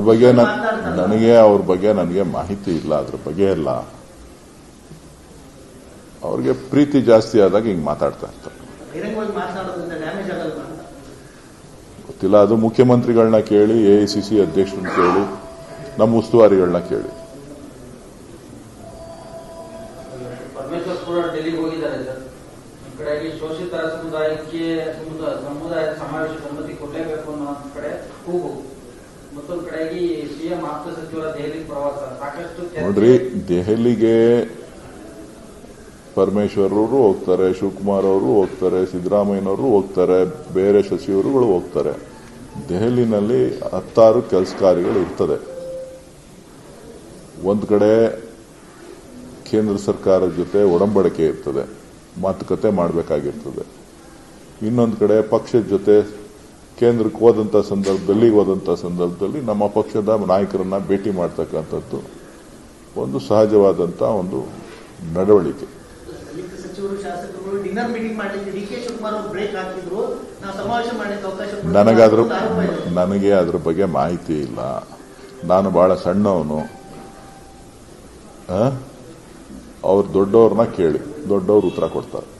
ಅದ್ರ ಬಗ್ಗೆ ನನಗೆ ಅವ್ರ ಬಗ್ಗೆ ನನಗೆ ಮಾಹಿತಿ ಇಲ್ಲ ಅದ್ರ ಬಗ್ಗೆ ಇಲ್ಲ ಅವ್ರಿಗೆ ಪ್ರೀತಿ ಜಾಸ್ತಿ ಆದಾಗ ಹಿಂಗ್ ಮಾತಾಡ್ತಾ ಇರ್ತಾರೆ. ಗೊತ್ತಿಲ್ಲ ಅದು ಮುಖ್ಯಮಂತ್ರಿಗಳನ್ನ ಕೇಳಿ ಎ ಐ ಸಿ ಸಿ ಅಧ್ಯಕ್ಷರನ್ನ ಕೇಳಿ ನಮ್ಮ ಉಸ್ತುವಾರಿಗಳನ್ನ ಕೇಳಿ. ಪರಮೇಶ್ವರ್ ಕೂಡ ಡೆಲ್ಲಿಗೆ ಹೋಗಿದ್ದಾರೆ ಸರ್. ಈ ಕಡೆಗೆ ಶೋಷಿತ ಸಮುದಾಯಕ್ಕೆ ಸಮುದಾಯ ಸಮುದಾಯದ ನೋಡ್ರಿ, ದೆಹಲಿಗೆ ಪರಮೇಶ್ವರ್ ಅವರು ಹೋಗ್ತಾರೆ, ಶಿವಕುಮಾರ್ ಅವರು ಹೋಗ್ತಾರೆ, ಸಿದ್ದರಾಮಯ್ಯನವರು ಹೋಗ್ತಾರೆ, ಬೇರೆ ಸಚಿವರುಗಳು ಹೋಗ್ತಾರೆ. ದೆಹಲಿನಲ್ಲಿ ಹತ್ತಾರು ಕೆಲಸ ಇರ್ತದೆ. ಒಂದು ಕಡೆ ಕೇಂದ್ರ ಸರ್ಕಾರದ ಜೊತೆ ಒಡಂಬಡಿಕೆ ಇರ್ತದೆ. ಮಾತುಕತೆ ಮಾಡಬೇಕಾಗಿರ್ತದೆ. ಇನ್ನೊಂದು ಕಡೆ ಪಕ್ಷದ ಜೊತೆ ಕೇಂದ್ರಕ್ಕೆ ಹೋದಂಥ ಸಂದರ್ಭದಲ್ಲಿ ಹೋದಂಥ ಸಂದರ್ಭದಲ್ಲಿ ನಮ್ಮ ಪಕ್ಷದ ನಾಯಕರನ್ನ ಭೇಟಿ ಮಾಡ್ತಕ್ಕಂಥದ್ದು ಒಂದು ಸಹಜವಾದಂಥ ಒಂದು ನಡವಳಿಕೆ. ನನಗಾದ್ರ. ನನಗೆ ಅದ್ರ ಬಗ್ಗೆ ಮಾಹಿತಿ ಇಲ್ಲ. ನಾನು ಬಹಳ ಸಣ್ಣವನು. ಅವ್ರು ದೊಡ್ಡವ್ರನ್ನ ಕೇಳಿ. ದೊಡ್ಡವ್ರು ಉತ್ತರ ಕೊಡ್ತಾರೆ.